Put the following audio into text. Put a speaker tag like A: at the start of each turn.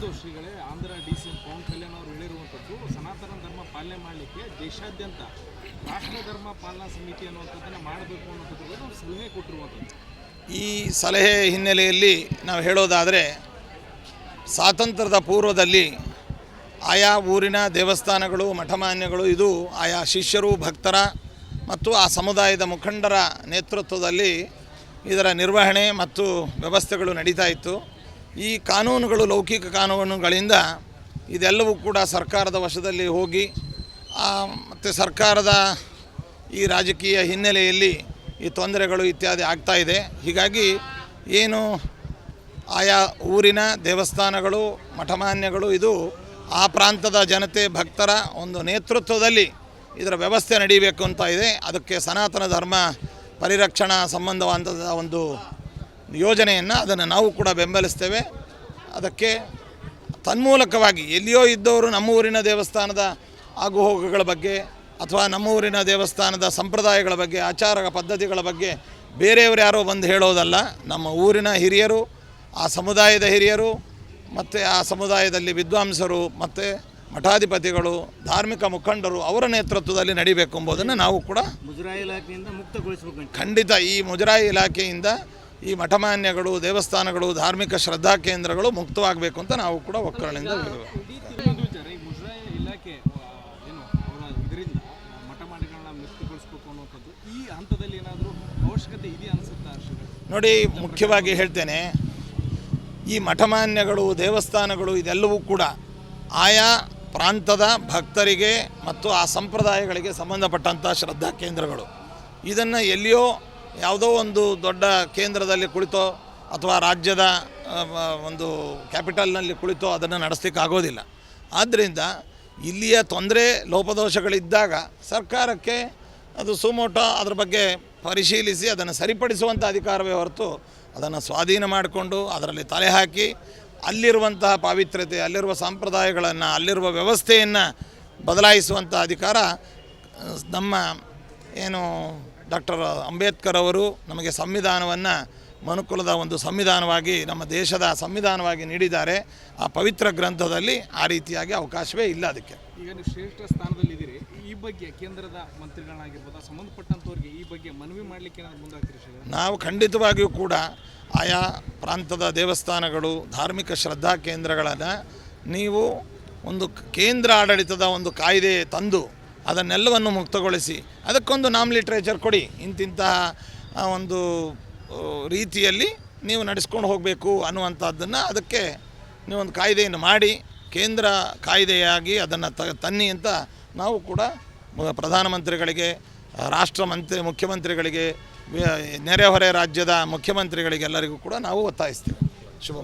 A: ಶ್ರೀಗಳೇ Andhra, D C M, Pawan Kalyan ಅವರು ಹೇಳಿರುವಂಥದ್ದು, ಸನಾತನ ಧರ್ಮ ಪಾಲನೆ ಮಾಡಲಿಕ್ಕೆ ದೇಶಾದ್ಯಂತ ರಾಷ್ಟ್ರ ಧರ್ಮ ಪಾಲನಾ ಸಮಿತಿ ಅನ್ನುವಂಥದ್ದನ್ನು ಮಾಡಬೇಕು ಅನ್ನೋದ್ರ ಒಂದು ಸಲಹೆ ಕೊಟ್ಟಿರುವಂಥದ್ದು.
B: ಈ ಸಲಹೆ ಹಿನ್ನೆಲೆಯಲ್ಲಿ ನಾವು ಹೇಳೋದಾದರೆ, ಸ್ವಾತಂತ್ರ್ಯದ ಪೂರ್ವದಲ್ಲಿ ಆಯಾ ಊರಿನ ದೇವಸ್ಥಾನಗಳು, ಮಠಮಾನ್ಯಗಳು, ಇದು ಆಯಾ ಶಿಷ್ಯರು, ಭಕ್ತರ ಮತ್ತು ಆ ಸಮುದಾಯದ ಮುಖಂಡರ ನೇತೃತ್ವದಲ್ಲಿ ಇದರ ನಿರ್ವಹಣೆ ಮತ್ತು ವ್ಯವಸ್ಥೆಗಳು ನಡೀತಾ ಇತ್ತು. ಈ ಕಾನೂನುಗಳು, ಲೌಕಿಕ ಕಾನೂನುಗಳಿಂದ ಇದೆಲ್ಲವೂ ಕೂಡ ಸರ್ಕಾರದ ವಶದಲ್ಲಿ ಹೋಗಿ ಮತ್ತು ಸರ್ಕಾರದ ಈ ರಾಜಕೀಯ ಹಿನ್ನೆಲೆಯಲ್ಲಿ ಈ ತೊಂದರೆಗಳು ಇತ್ಯಾದಿ ಇದೆ. ಹೀಗಾಗಿ ಏನು ಆಯಾ ಊರಿನ ದೇವಸ್ಥಾನಗಳು, ಮಠಮಾನ್ಯಗಳು, ಇದು ಆ ಪ್ರಾಂತದ ಜನತೆ ಭಕ್ತರ ಒಂದು ನೇತೃತ್ವದಲ್ಲಿ ಇದರ ವ್ಯವಸ್ಥೆ ನಡೀಬೇಕು ಅಂತ ಇದೆ. ಅದಕ್ಕೆ ಸನಾತನ ಧರ್ಮ ಪರಿರಕ್ಷಣಾ ಸಂಬಂಧವಾದಂಥ ಒಂದು ಯೋಜನೆಯನ್ನು ಅದನ್ನು ನಾವು ಕೂಡ ಬೆಂಬಲಿಸ್ತೇವೆ. ಅದಕ್ಕೆ ತನ್ಮೂಲಕವಾಗಿ ಎಲ್ಲಿಯೋ ಇದ್ದವರು ನಮ್ಮ ಊರಿನ ದೇವಸ್ಥಾನದ ಆಗುಹೋಗುಗಳ ಬಗ್ಗೆ ಅಥವಾ ನಮ್ಮ ಊರಿನ ದೇವಸ್ಥಾನದ ಸಂಪ್ರದಾಯಗಳ ಬಗ್ಗೆ ಆಚಾರ ಪದ್ಧತಿಗಳ ಬಗ್ಗೆ ಬೇರೆಯವರು ಯಾರೋ ಬಂದು ಹೇಳೋದಲ್ಲ. ನಮ್ಮ ಊರಿನ ಹಿರಿಯರು ಆ ಸಮುದಾಯದ ಹಿರಿಯರು ಮತ್ತು ಆ ಸಮುದಾಯದಲ್ಲಿ ವಿದ್ವಾಂಸರು ಮತ್ತು ಮಠಾಧಿಪತಿಗಳು ಧಾರ್ಮಿಕ ಮುಖಂಡರು ಅವರ ನೇತೃತ್ವದಲ್ಲಿ ನಡಿಬೇಕು ಎಂಬುದನ್ನು ನಾವು ಕೂಡ
A: ಮುಜರಾಯಿ ಇಲಾಖೆಯಿಂದ ಮುಕ್ತಗೊಳಿಸಬೇಕು
B: ಖಂಡಿತ ಈ ಮುಜರಾಯಿ ಇಲಾಖೆಯಿಂದ ಈ ಮಠಮಾನ್ಯಗಳು ದೇವಸ್ಥಾನಗಳು ಧಾರ್ಮಿಕ ಶ್ರದ್ಧಾ ಕೇಂದ್ರಗಳು ಮುಕ್ತವಾಗಬೇಕು ಅಂತ ನಾವು ಕೂಡ ಒಕ್ಕರಣೆಯಿಂದ ನೋಡಿ ಮುಖ್ಯವಾಗಿ ಹೇಳ್ತೇನೆ ಈ ಮಠಮಾನ್ಯಗಳು ದೇವಸ್ಥಾನಗಳು ಇದೆಲ್ಲವೂ ಕೂಡ ಆಯಾ ಪ್ರಾಂತದ ಭಕ್ತರಿಗೆ ಮತ್ತು ಆ ಸಂಪ್ರದಾಯಗಳಿಗೆ ಸಂಬಂಧಪಟ್ಟಂಥ ಶ್ರದ್ಧಾ ಕೇಂದ್ರಗಳು. ಇದನ್ನು ಎಲ್ಲಿಯೋ ಯಾವುದೋ ಒಂದು ದೊಡ್ಡ ಕೇಂದ್ರದಲ್ಲಿ ಕುಳಿತೋ ಅಥವಾ ರಾಜ್ಯದ ಒಂದು ಕ್ಯಾಪಿಟಲ್ನಲ್ಲಿ ಕುಳಿತೋ ಅದನ್ನು ನಡೆಸ್ಲಿಕ್ಕೆ ಆಗೋದಿಲ್ಲ ಆದ್ದರಿಂದ ಇಲ್ಲಿಯ ತೊಂದರೆ, ಲೋಪದೋಷಗಳಿದ್ದಾಗ ಸರ್ಕಾರಕ್ಕೆ ಅದು ಸುಮೋಟ ಅದರ ಬಗ್ಗೆ ಪರಿಶೀಲಿಸಿ ಅದನ್ನು ಸರಿಪಡಿಸುವಂಥ ಅಧಿಕಾರವೇ ಹೊರತು ಅದನ್ನು ಸ್ವಾಧೀನ ಮಾಡಿಕೊಂಡು ಅದರಲ್ಲಿ ತಲೆ ಹಾಕಿ ಅಲ್ಲಿರುವಂತಹ ಪಾವಿತ್ರ್ಯತೆ, ಅಲ್ಲಿರುವ ಸಂಪ್ರದಾಯಗಳನ್ನು, ಅಲ್ಲಿರುವ ವ್ಯವಸ್ಥೆಯನ್ನು ಬದಲಾಯಿಸುವಂಥ ಅಧಿಕಾರ ನಮ್ಮ ಏನು ಡಾಕ್ಟರ್ ಅಂಬೇಡ್ಕರ್ ಅವರು ನಮಗೆ ಸಂವಿಧಾನವನ್ನು ಮನುಕುಲದ ಒಂದು ಸಂವಿಧಾನವಾಗಿ ನಮ್ಮ ದೇಶದ ಸಂವಿಧಾನವಾಗಿ ನೀಡಿದ್ದಾರೆ. ಆ ಪವಿತ್ರ ಗ್ರಂಥದಲ್ಲಿ ಆ ರೀತಿಯಾಗಿ ಅವಕಾಶವೇ ಇಲ್ಲ ಅದಕ್ಕೆ.
A: ಈಗ ನೀವು ಶ್ರೇಷ್ಠ ಸ್ಥಾನದಲ್ಲಿದ್ದೀರಿ ಈ ಬಗ್ಗೆ ಕೇಂದ್ರದ ಮಂತ್ರಿಗಳಾಗಿರ್ಬೋದು ಸಂಬಂಧಪಟ್ಟಂಥವ್ರಿಗೆ ಈ ಬಗ್ಗೆ ಮನವಿ ಮಾಡಲಿಕ್ಕೆ ಏನಾದ್ರು ಮುಂದಾಗ್ತೀರಿ
B: ನಾವು ಖಂಡಿತವಾಗಿಯೂ ಕೂಡ ಆಯಾ ಪ್ರಾಂತದ ದೇವಸ್ಥಾನಗಳು ಧಾರ್ಮಿಕ ಶ್ರದ್ಧಾ ಕೇಂದ್ರಗಳನ್ನು ನೀವು ಒಂದು ಕೇಂದ್ರ ಆಡಳಿತದ ಒಂದು ಕಾಯ್ದೆ ತಂದು ಅದನ್ನೆಲ್ಲವನ್ನು ಮುಕ್ತಗೊಳಿಸಿ ಅದಕ್ಕೊಂದು ನಾಮ್ ಲಿಟ್ರೇಚರ್ ಕೊಡಿ. ಇಂತಿಂತಹ ಒಂದು ರೀತಿಯಲ್ಲಿ ನೀವು ನಡೆಸ್ಕೊಂಡು ಹೋಗಬೇಕು ಅನ್ನುವಂಥದ್ದನ್ನು ಅದಕ್ಕೆ ನೀವೊಂದು ಕಾಯ್ದೆಯನ್ನು ಮಾಡಿ, ಕೇಂದ್ರ ಕಾಯ್ದೆಯಾಗಿ ಅದನ್ನು ತ, ತನ್ನಿ ಅಂತ ನಾವು ಕೂಡ ಪ್ರಧಾನಮಂತ್ರಿಗಳಿಗೆ ರಾಷ್ಟ್ರ ಮಂತ್ರಿ ಮುಖ್ಯಮಂತ್ರಿಗಳಿಗೆ ನೆರೆಹೊರೆ ರಾಜ್ಯದ ಮುಖ್ಯಮಂತ್ರಿಗಳಿಗೆಲ್ಲರಿಗೂ ಕೂಡ ನಾವು ಒತ್ತಾಯಿಸ್ತೀವಿ. ಶುಭ